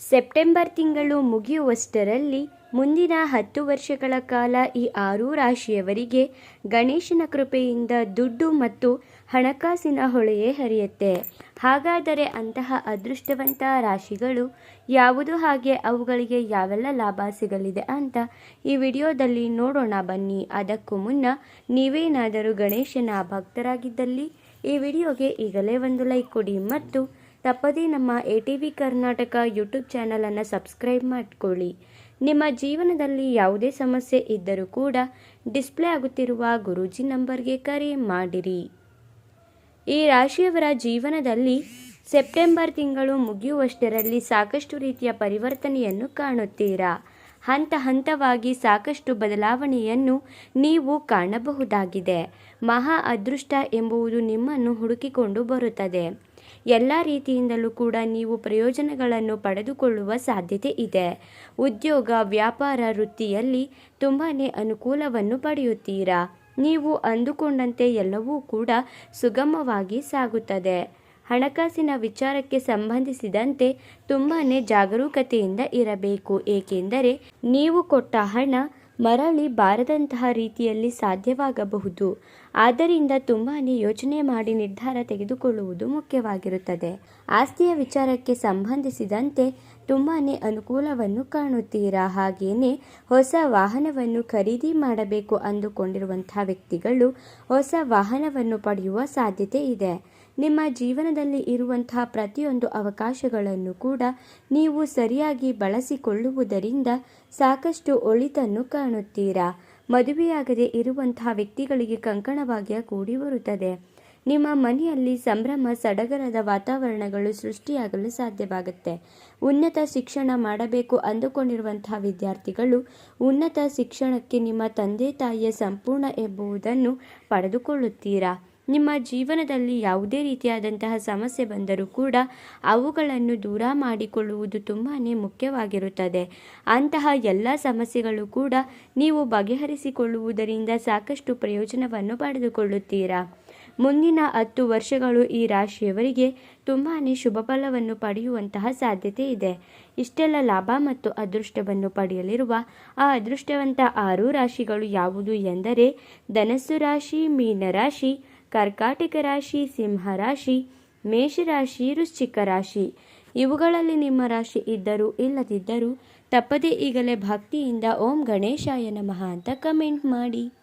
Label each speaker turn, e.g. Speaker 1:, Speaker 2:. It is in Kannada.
Speaker 1: ಸೆಪ್ಟೆಂಬರ್ ತಿಂಗಳು ಮುಗಿಯುವಷ್ಟರಲ್ಲಿ ಮುಂದಿನ ಹತ್ತು ವರ್ಷಗಳ ಕಾಲ ಈ ಆರೂ ರಾಶಿಯವರಿಗೆ ಗಣೇಶನ ಕೃಪೆಯಿಂದ ದುಡ್ಡು ಮತ್ತು ಹಣಕಾಸಿನ ಹೊಳೆಯೇ ಹರಿಯುತ್ತೆ. ಹಾಗಾದರೆ ಅಂತಹ ಅದೃಷ್ಟವಂತ ರಾಶಿಗಳು ಯಾವುದು? ಹಾಗೆ ಅವುಗಳಿಗೆ ಯಾವೆಲ್ಲ ಲಾಭ ಸಿಗಲಿದೆ ಅಂತ ಈ ವಿಡಿಯೋದಲ್ಲಿ ನೋಡೋಣ ಬನ್ನಿ. ಅದಕ್ಕೂ ಮುನ್ನ ನೀವೇನಾದರೂ ಗಣೇಶನ ಭಕ್ತರಾಗಿದ್ದಲ್ಲಿ ಈ ವಿಡಿಯೋಗೆ ಈಗಲೇ ಒಂದು ಲೈಕ್ ಕೊಡಿ ಮತ್ತು ತಪ್ಪದೇ ನಮ್ಮ A T V Karnataka YouTube ಚಾನಲನ್ನು ಸಬ್ಸ್ಕ್ರೈಬ್ ಮಾಡಿಕೊಳ್ಳಿ. ನಿಮ್ಮ ಜೀವನದಲ್ಲಿ ಯಾವುದೇ ಸಮಸ್ಯೆ ಇದ್ದರೂ ಕೂಡ ಡಿಸ್ಪ್ಲೇ ಆಗುತ್ತಿರುವ ಗುರೂಜಿ ನಂಬರ್ಗೆ ಕರೆ ಮಾಡಿರಿ. ಈ ರಾಶಿಯವರ ಜೀವನದಲ್ಲಿ ಸೆಪ್ಟೆಂಬರ್ ತಿಂಗಳು ಮುಗಿಯುವಷ್ಟರಲ್ಲಿ ಸಾಕಷ್ಟು ರೀತಿಯ ಪರಿವರ್ತನೆಯನ್ನು ಕಾಣುತ್ತೀರಾ? ಹಂತ ಹಂತವಾಗಿ ಸಾಕಷ್ಟು ಬದಲಾವಣೆಯನ್ನು ನೀವು ಕಾಣಬಹುದಾಗಿದೆ. ಮಹಾ ಅದೃಷ್ಟ ಎಂಬುವುದು ನಿಮ್ಮನ್ನು ಹುಡುಕಿಕೊಂಡು ಬರುತ್ತದೆ. ಎಲ್ಲ ರೀತಿಯಿಂದಲೂ ಕೂಡ ನೀವು ಪ್ರಯೋಜನಗಳನ್ನು ಪಡೆದುಕೊಳ್ಳುವ ಸಾಧ್ಯತೆ ಇದೆ. ಉದ್ಯೋಗ, ವ್ಯಾಪಾರ ವೃತ್ತಿಯಲ್ಲಿ ತುಂಬಾ ಅನುಕೂಲವನ್ನು ಪಡೆಯುತ್ತೀರಾ? ನೀವು ಅಂದುಕೊಂಡಂತೆ ಎಲ್ಲವೂ ಕೂಡ ಸುಗಮವಾಗಿ ಸಾಗುತ್ತದೆ. ಹಣಕಾಸಿನ ವಿಚಾರಕ್ಕೆ ಸಂಬಂಧಿಸಿದಂತೆ ತುಂಬಾ ಜಾಗರೂಕತೆಯಿಂದ ಇರಬೇಕು. ಏಕೆಂದರೆ ನೀವು ಕೊಟ್ಟ ಹಣ ಮರಳಿ ಬಾರದಂತಹ ರೀತಿಯಲ್ಲಿ ಸಾಧ್ಯವಾಗಬಹುದು. ಆದ್ದರಿಂದ ತುಂಬಾ ಯೋಚನೆ ಮಾಡಿ ನಿರ್ಧಾರ ತೆಗೆದುಕೊಳ್ಳುವುದು ಮುಖ್ಯವಾಗಿರುತ್ತದೆ. ಆಸ್ತಿಯ ವಿಚಾರಕ್ಕೆ ಸಂಬಂಧಿಸಿದಂತೆ ತುಂಬಾ ಅನುಕೂಲವನ್ನು ಕಾಣುತ್ತೀರಾ? ಹಾಗೆಯೇ ಹೊಸ ವಾಹನವನ್ನು ಖರೀದಿ ಮಾಡಬೇಕು ಅಂದುಕೊಂಡಿರುವಂತಹ ವ್ಯಕ್ತಿಗಳು ಹೊಸ ವಾಹನವನ್ನು ಪಡೆಯುವ ಸಾಧ್ಯತೆ ಇದೆ. ನಿಮ್ಮ ಜೀವನದಲ್ಲಿ ಇರುವಂತಹ ಪ್ರತಿಯೊಂದು ಅವಕಾಶಗಳನ್ನು ಕೂಡ ನೀವು ಸರಿಯಾಗಿ ಬಳಸಿಕೊಳ್ಳುವುದರಿಂದ ಸಾಕಷ್ಟು ಒಳಿತನ್ನು ಕಾಣುತ್ತೀರಾ? ಮದುವೆಯಾಗದೆ ಇರುವಂತಹ ವ್ಯಕ್ತಿಗಳಿಗೆ ಕಂಕಣಭಾಗ್ಯ ಕೂಡಿ ಬರುತ್ತದೆ. ನಿಮ್ಮ ಮನೆಯಲ್ಲಿ ಸಂಭ್ರಮ, ಸಡಗರದ ವಾತಾವರಣಗಳು ಸೃಷ್ಟಿಯಾಗಲು ಸಾಧ್ಯವಾಗುತ್ತೆ. ಉನ್ನತ ಶಿಕ್ಷಣ ಮಾಡಬೇಕು ಅಂದುಕೊಂಡಿರುವಂತಹ ವಿದ್ಯಾರ್ಥಿಗಳು ಉನ್ನತ ಶಿಕ್ಷಣಕ್ಕೆ ನಿಮ್ಮ ತಂದೆ ತಾಯಿಯ ಸಂಪೂರ್ಣ ಎಂಬುವುದನ್ನು ಪಡೆದುಕೊಳ್ಳುತ್ತೀರಾ? ನಿಮ್ಮ ಜೀವನದಲ್ಲಿ ಯಾವುದೇ ರೀತಿಯಾದಂತಹ ಸಮಸ್ಯೆ ಬಂದರೂ ಕೂಡ ಅವುಗಳನ್ನು ದೂರ ಮಾಡಿಕೊಳ್ಳುವುದು ತುಂಬಾ ಮುಖ್ಯವಾಗಿರುತ್ತದೆ. ಅಂತಹ ಎಲ್ಲ ಸಮಸ್ಯೆಗಳು ಕೂಡ ನೀವು ಬಗೆಹರಿಸಿಕೊಳ್ಳುವುದರಿಂದ ಸಾಕಷ್ಟು ಪ್ರಯೋಜನವನ್ನು ಪಡೆದುಕೊಳ್ಳುತ್ತೀರಾ? ಮುಂದಿನ ಹತ್ತು ವರ್ಷಗಳು ಈ ರಾಶಿಯವರಿಗೆ ತುಂಬಾ ಶುಭ ಫಲವನ್ನು ಪಡೆಯುವಂತಹ ಸಾಧ್ಯತೆ ಇದೆ. ಇಷ್ಟೆಲ್ಲ ಲಾಭ ಮತ್ತು ಅದೃಷ್ಟವನ್ನು ಪಡೆಯಲಿರುವ ಆ ಅದೃಷ್ಟವಂತ ಆರು ರಾಶಿಗಳು ಯಾವುದು ಎಂದರೆ ಧನಸ್ಸು ರಾಶಿ ಮೀನರಾಶಿ ಕರ್ಕಾಟಕ ರಾಶಿ, ಸಿಂಹ ರಾಶಿ, ಮೇಷರಾಶಿ, ವೃಶ್ಚಿಕ ರಾಶಿ. ಇವುಗಳಲ್ಲಿ ನಿಮ್ಮ ರಾಶಿ ಇದ್ದರೂ ಇಲ್ಲದಿದ್ದರೂ ತಪ್ಪದೇ ಈಗಲೇ ಭಕ್ತಿಯಿಂದ ಓಂ ಗಣೇಶಾಯ ನಮಃ ಅಂತ ಕಮೆಂಟ್ ಮಾಡಿ.